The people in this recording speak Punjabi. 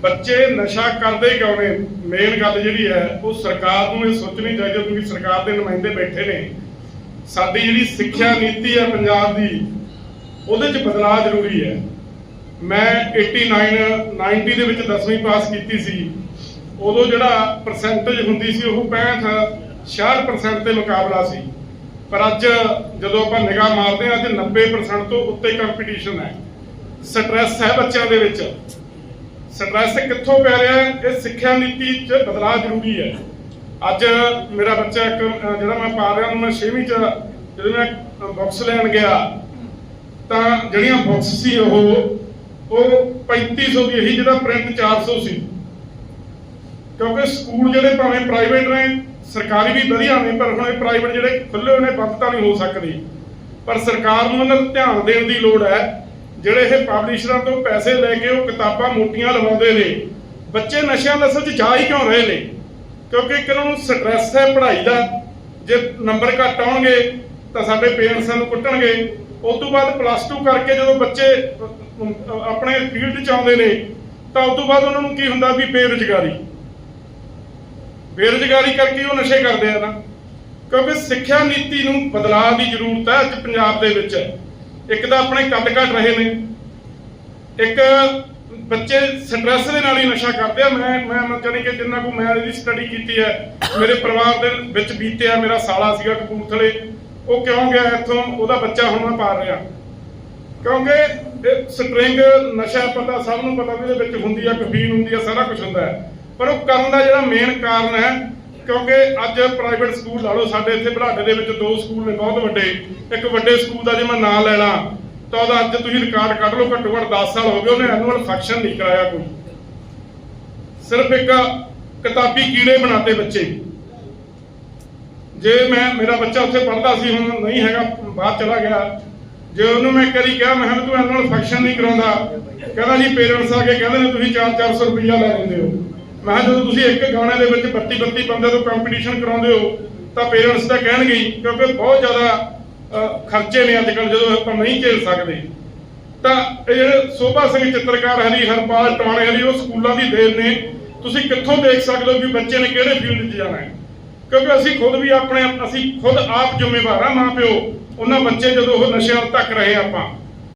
ਬੱਚੇ ਨਸ਼ਾ ਕਰਦੇ ਕਿਉਂ ਨੇ? ਮੇਨ ਗੱਲ ਜਿਹੜੀ ਹੈ, ਉਹ ਸਰਕਾਰ ਨੂੰ ਇਹ ਸੋਚਣੀ ਚਾਹੀਦੀ ਕਿਉਂਕਿ ਸਰਕਾਰ ਦੇ ਨੁਮਾਇੰਦੇ ਬੈਠੇ ਨੇ। ਸਾਡੀ ਜਿਹੜੀ ਸਿੱਖਿਆ ਨੀਤੀ ਹੈ ਪੰਜਾਬ ਦੀ, ਉਹਦੇ 'ਚ ਬਦਲਾਅ ਜ਼ਰੂਰੀ ਹੈ। ਮੈਂ 89 90 ਦੇ ਵਿੱਚ 10ਵੀਂ ਪਾਸ ਕੀਤੀ ਸੀ। ਉਦੋਂ ਜਿਹੜਾ ਪਰਸੈਂਟੇਜ ਹੁੰਦੀ ਸੀ, ਉਹ 65 66% ਦੇ ਮੁਕਾਬਲਾ ਸੀ। ਪਰ ਅੱਜ ਜਦੋਂ ਆਪਾਂ ਨਿਗਾਹ ਮਾਰਦੇ ਹਾਂ, ਅੱਜ 90% ਤੋਂ ਉੱਤੇ ਕੰਪੀਟੀਸ਼ਨ ਹੈ। ਸਟ੍ਰੈਸ ਹੈ ਬੱਚਿਆਂ ਦੇ ਵਿੱਚ। ਸਟ੍ਰੈਸ ਕਿੱਥੋਂ ਪੈ ਰਿਹਾ ਹੈ? ਇਹ ਸਿੱਖਿਆ ਨੀਤੀ 'ਚ ਬਦਲਾਅ ਜ਼ਰੂਰੀ ਹੈ। ਅੱਜ ਮੇਰਾ ਬੱਚਾ ਇੱਕ ਜਿਹੜਾ ਮੈਂ ਪਾ ਰਿਹਾ, ਉਹਨੂੰ ਮੈਂ 6ਵੀਂ 'ਚ ਜਦੋਂ ਮੈਂ ਬਾਕਸ ਲੈਣ ਗਿਆ, ਤਾਂ ਜਿਹੜੀਆਂ ਬਾਕਸ ਸੀ ਉਹ ਉਹ 3500 ਦੀ ਇਹੀ ਜਿਹੜਾ ਪ੍ਰਿੰਟ 400 ਸੀ ਕਿਉਂਕਿ ਸਕੂਲ ਜਿਹੜੇ ਭਾਵੇਂ ਪ੍ਰਾਈਵੇਟ ਨੇ, ਸਰਕਾਰੀ ਵੀ ਵਧੀਆ ਨੇ, ਪਰ ਹੁਣ ਇਹ ਪ੍ਰਾਈਵੇਟ ਜਿਹੜੇ ਖੁੱਲੇ ਹੋਏ ਨੇ ਬੰਦ ਤਾਂ ਨਹੀਂ ਹੋ ਸਕਦੇ। ਪਰ ਸਰਕਾਰ ਨੂੰ ਇਹਨਾਂ ਤੇ ਧਿਆਨ ਦੇਣ ਦੀ ਲੋੜ ਹੈ। ਜਿਹੜੇ ਇਹ ਪਬਲਿਸ਼ਰਾਂ ਤੋਂ ਪੈਸੇ ਲੈ ਕੇ ਉਹ ਕਿਤਾਬਾਂ ਮੋਟੀਆਂ ਲਵਾਉਂਦੇ ਨੇ, ਬੱਚੇ ਨਸ਼ਿਆਂ ਦਾ ਅਸਲ 'ਚ ਜਾ ਹੀ ਕਿਉਂ ਰਹੇ ਨੇ? ਕਿਉਂਕਿ ਇੱਕ ਨੂੰ ਸਟ੍ਰੈਸ ਹੈ, ਪੜ੍ਹਾਈ ਦਾ, ਜੇ ਨੰਬਰ ਘੱਟ ਆਉਣਗੇ ਤਾਂ ਸਾਡੇ ਪੇਰੈਂਟਸ ਨੂੰ ਕੁੱਟਣਗੇ। ਉਸ ਤੋਂ ਬਾਅਦ ਪਲੱਸ 2 ਕਰਕੇ ਜਦੋਂ ਬੱਚੇ ਆਪਣੇ ਫੀਲਡ 'ਚ ਆਉਂਦੇ ਨੇ, ਤਾਂ ਉਸ ਤੋਂ ਬਾਅਦ ਉਹਨਾਂ ਨੂੰ ਕੀ ਹੁੰਦਾ ਵੀ ਬੇਰੁਜ਼ਗਾਰੀ। ਬੇਰੁਜ਼ਗਾਰੀ ਕਰਕੇ ਉਹ ਨਸ਼ੇ ਕਰਦੇ ਆ ਨਾ। ਕਿਉਂਕਿ ਸਿੱਖਿਆ ਨੀਤੀ ਨੂੰ ਬਦਲਾਅ ਦੀ ਜ਼ਰੂਰਤ ਹੈ ਅੱਜ ਪੰਜਾਬ ਦੇ ਵਿੱਚ। ਇੱਕ ਤਾਂ ਆਪਣੇ ਕੱਦ ਘਟ ਰਹੇ ਨੇ। ਇੱਕ ਬੱਚੇ ਸਟ੍ਰੈਸ ਦੇ ਨਾਲ ਹੀ ਨਸ਼ਾ ਕਰਦੇ ਆ। ਮੈਂ ਮੈਂ ਮੈਂ ਕਿ ਜਿੰਨਾ ਕੋ ਮੈਂ ਇਹਦੀ ਸਟੱਡੀ ਕੀਤੀ ਹੈ, ਮੇਰੇ ਪਰਿਵਾਰ ਦੇ ਵਿੱਚ ਬੀਤਿਆ, ਮੇਰਾ ਸਾਲਾ ਸੀਗਾ ਕਪੂਰਥਲੇ, ਉਹ ਕਿਉਂ ਗਿਆ ਇੱਥੋਂ? ਉਹਦਾ ਬੱਚਾ ਹੁਣ ਮੈਂ ਪਾਲ ਰਿਹਾ। ਕਿਉਂਕਿ ਇਹ ਸਟ੍ਰਿੰਗ ਨਸ਼ਾ ਪਤਾ ਸਭ ਨੂੰ ਪਤਾ ਵੀ ਇਹਦੇ ਵਿੱਚ ਹੁੰਦੀ ਆ, ਕਫੀਨ ਹੁੰਦੀ ਆ, ਸਾਰਾ ਕੁਝ ਹੁੰਦਾ ਹੈ। ਪਰ ਉਹ ਕਰਨ ਦਾ ਜਿਹੜਾ ਮੇਨ ਕਾਰਨ ਹੈ ਕਿਉਂਕਿ ਅੱਜ ਪ੍ਰਾਈਵੇਟ ਸਕੂਲ ਲਾ ਲਓ, ਸਾਡੇ ਇੱਥੇ ਬਲਾਡੇ ਦੇ ਵਿੱਚ ਦੋ ਸਕੂਲ ਨੇ, ਬਹੁਤ ਵੱਡੇ। ਇੱਕ ਵੱਡੇ ਸਕੂਲ ਦਾ ਜੇ ਮੈਂ ਨਾਂ ਲੈਣਾ, ਤਾਂ ਉਹਦਾ ਅੱਜ ਤੁਸੀਂ ਰਿਕਾਰਡ ਕੱਢ ਲਓ, ਘੱਟੋ ਘੱਟ 10 ਸਾਲ ਹੋ ਗਏ, ਉਹਨੇ ਐਨੂਅਲ ਫੰਕਸ਼ਨ ਨਹੀਂ ਕਰਾਇਆ ਕੋਈ। ਸਿਰਫ ਇੱਕ ਕਿਤਾਬੀ ਕੀੜੇ ਬਣਾਤੇ ਬੱਚੇ। ਜੇ ਮੈਂ, ਮੇਰਾ ਬੱਚਾ ਉੱਥੇ ਪੜ੍ਹਦਾ ਸੀ, ਹੁਣ ਨਹੀਂ ਹੈਗਾ, ਬਾਹਰ ਚਲਾ ਗਿਆ। ਜੇ ਉਹਨੂੰ ਮੈਂ ਕਰੀ ਕਿਹਾ, ਮੈਂ ਤੂੰ ਐਨੂਅਲ ਫੰਕਸ਼ਨ ਨਹੀਂ ਕਰਾਉਂਦਾ, ਕਹਿੰਦਾ ਜੀ ਪੇਰੈਂਟਸ ਆ ਕੇ ਕਹਿੰਦੇ ਨੇ, ਤੁਸੀਂ 4-400 ਰੁਪਈਆ ਲੈ ਲੈਂਦੇ ਹੋ। ਮੈਂ ਕਿਹਾ ਜਦੋਂ ਤੁਸੀਂ ਇੱਕ ਗਾਣੇ ਦੇ ਵਿੱਚ 32-32 ਬੰਦੇ ਤੋਂ ਕੰਪੀਟੀਸ਼ਨ ਕਰਾਉਂਦੇ ਹੋ, ਤਾਂ ਪੇਰੈਂਟਸ ਤਾਂ ਕਹਿਣਗੇ ਕਿਉਂਕਿ ਬਹੁਤ ਜ਼ਿਆਦਾ ਖਰਚੇ ਨੇ ਅੱਜ ਕੱਲ ਜਦੋਂ ਆਪਾਂ ਨਹੀਂ ਝੇਲ ਸਕਦੇ। ਤਾਂ ਇਹ ਜਿਹੜੇ ਸੋਭਾ ਸਿੰਘ ਚਿੱਤਰਕਾਰ ਹਰੀ ਹਰਪਾਲ ਟਾਣੇ ਹਰੀ, ਉਹ ਸਕੂਲਾਂ ਦੀ ਦੇਰ ਨੇ। ਤੁਸੀਂ ਕਿੱਥੋਂ ਦੇਖ ਸਕਦੇ ਹੋ ਵੀ ਬੱਚੇ ਨੇ ਕਿਹੜੇ ਫੀਲਡ 'ਚ ਜਾਣਾ ਹੈ? ਕਿਉਂਕਿ ਅਸੀਂ ਖੁਦ ਵੀ ਆਪਣੇ, ਅਸੀਂ ਖੁਦ ਆਪ ਜ਼ਿੰਮੇਵਾਰ ਆ, ਮਾਂ ਪਿਓ। ਉਹਨਾਂ ਬੱਚੇ ਜਦੋਂ ਉਹ ਨਸ਼ਿਆਂ ਵੱਲ ਧੱਕ ਰਹੇ ਆਪਾਂ।